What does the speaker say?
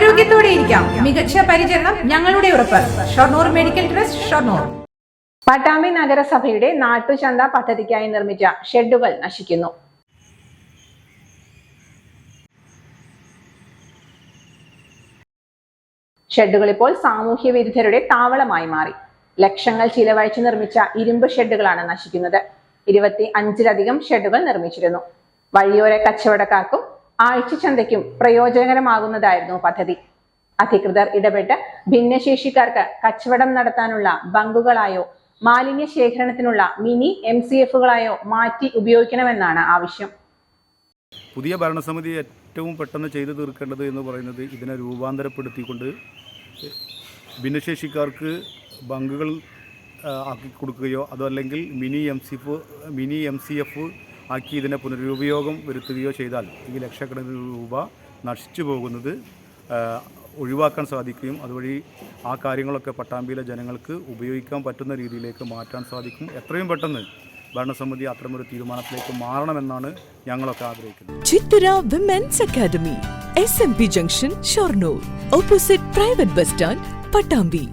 ആരോഗ്യത്തോടെ ഇരിക്കാം. മികച്ച പരിചരണം ഞങ്ങളുടെ ഉറപ്പ്. Shoranur medical trust Shoranur. Pattambi നഗരസഭയുടെ നാട്ടുചന്ത പദ്ധതിക്കായി നിർമ്മിച്ച ഷെഡുകൾ നശിക്കുന്നു. ഷെഡുകൾ ഇപ്പോൾ സാമൂഹ്യ വിരുദ്ധരുടെ താവളമായി മാറി. ലക്ഷങ്ങൾ ചിലവഴിച്ച് നിർമ്മിച്ച ഇരുമ്പ് ഷെഡുകളാണ് നശിക്കുന്നത്. ഇരുപത്തി അഞ്ചിലധികം ഷെഡുകൾ നിർമ്മിച്ചിരുന്നു. വഴിയോര കച്ചവടക്കാർക്കും ആഴ്ചച്ചന്തയ്ക്കും പ്രയോജനകരമാകുന്നതായിരുന്നു പദ്ധതി. അധികൃതർ ഇടപെട്ട് ഭിന്നശേഷിക്കാർക്ക് കച്ചവടം നടത്താനുള്ള ബങ്കുകളായോ മാലിന്യ ശേഖരണത്തിനുള്ള മിനി എം സി എഫുകളായോ മാറ്റി ഉപയോഗിക്കണമെന്നാണ് ആവശ്യം. പുതിയ ഭരണസമിതി ഏറ്റവും പെട്ടെന്ന് ചെയ്തു തീർക്കേണ്ടത് എന്ന് പറയുന്നത് ഇതിനെ രൂപാന്തരപ്പെടുത്തിക്കൊണ്ട് ഭിന്നശേഷിക്കാർക്ക് ബങ്കുകൾ ആക്കി കൊടുക്കുകയോ അതല്ലെങ്കിൽ mini M C mini M C F ആക്കി ഇതിനെ പുനരുപയോഗം വരുത്തുകയോ ചെയ്താൽ ഈ ലക്ഷക്കണക്കിന് രൂപ നശിച്ചു പോകുന്നത് ഒഴിവാക്കാൻ സാധിക്കുകയും അതുവഴി ആ കാര്യങ്ങളൊക്കെ പട്ടാമ്പിയിലെ ജനങ്ങൾക്ക് ഉപയോഗിക്കാൻ പറ്റുന്ന രീതിയിലേക്ക് മാറ്റാൻ സാധിക്കും. എത്രയും പെട്ടെന്ന് ഭരണസമിതി അത്തരമൊരു തീരുമാനത്തിലേക്ക് മാറണമെന്നാണ് ഞങ്ങളൊക്കെ ആഗ്രഹിക്കുന്നത്. Chithara women's academy S M P junction Shoranur opposite private bus stand Pattambi